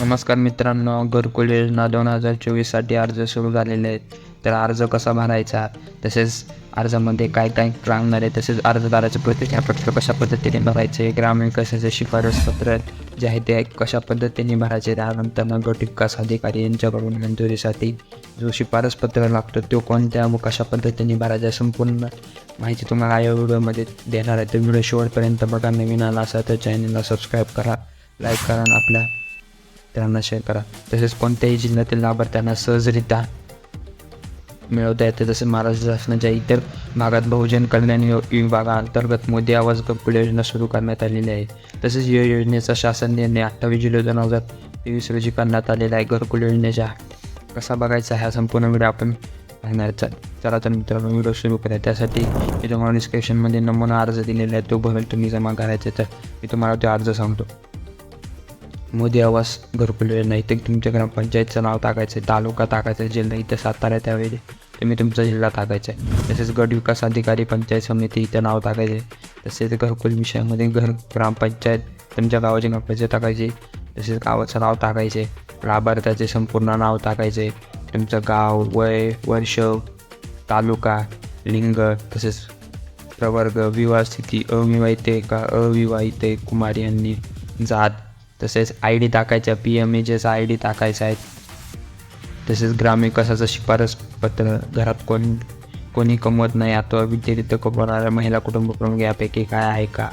नमस्कार मित्रांनो घरकुल योजना दोन हजार चोवीससाठी अर्ज सुरू झालेले आहेत. तर अर्ज कसा भरायचा? तसेच अर्जामध्ये काय काय लागणार आहे? तसेच अर्जदाराचे प्रतिज्ञापत्र कशा पद्धतीने भरायचे? ग्रामीण विकासाचे शिफारसपत्र जे आहे ते कशा पद्धतीने भरायचे? त्यानंतर गट विकास अधिकारी यांच्याकडून मंजुरीसाठी जो शिफारसपत्र लागतो तो कोणत्या व कशा पद्धतीने भरायचा संपूर्ण माहिती तुम्हाला या व्हिडिओमध्ये देणार आहे. तर व्हिडिओ शेवटपर्यंत बघा. नवीन आला असा तर चॅनलला सबस्क्राईब करा. लाईक करा आणि आपल्या त्यांना शेअर करा. तसेच कोणत्याही जिल्ह्यातील लाभार्थ्यांना सहजरित्या मिळवता येते. तसेच महाराष्ट्र शासनाच्या इतर भागात बहुजन कल्याण विभागाअंतर्गत मोदी आवाज घरकुल योजना सुरू करण्यात आलेली आहे. तसेच या योजनेचा शासन निर्णय अठ्ठावीस जुलै दोन हजार तेवीस रोजी करण्यात आलेला आहे. घरकुल योजनेच्या कसा बघायचा हा संपूर्ण व्हिडिओ आपण पाहणार चला तर मित्रांनो व्हिडिओ सुरू करा त्यासाठी मी तुम्हाला डिस्क्रिप्शनमध्ये नमुना अर्ज दिलेला आहे. तो भरून तुम्ही जमा करायचा तर मी तुम्हाला तो अर्ज सांगतो. मोदी आवास घरकुल योजना इथे तुमच्या ग्रामपंचायतचं नाव टाकायचं आहे तालुका टाकायचा आहे जिल्हा इथं सातारा त्यावेळी तुम्ही तुमचा जिल्हा टाकायचा आहे. तसेच गट विकास अधिकारी पंचायत समिती इथं नाव टाकायचे तसेच घरकुल विषयामध्ये घर ग्रामपंचायत तुमच्या गावाची ग्रामपंचायत टाकायची तसेच गावाचं नाव टाकायचे लाभार्थ्याचे संपूर्ण नाव टाकायचे तुमचं गाव वय वर्ष तालुका लिंग तसेच प्रवर्ग विवाह स्थिती अविवाहित का अविवाहित कुमारी यांनी जात तसेच आय डी टाकायचा पी एम एजेचा आय डी टाकायचा आहे तसेच ग्रामविकासाचं शिफारस पत्र घरात कोण कोणी कमवत नाही अथवा व्यतिरिक्त कमवणाऱ्या महिला कुटुंब प्रमुख यापैकी काय आहे का?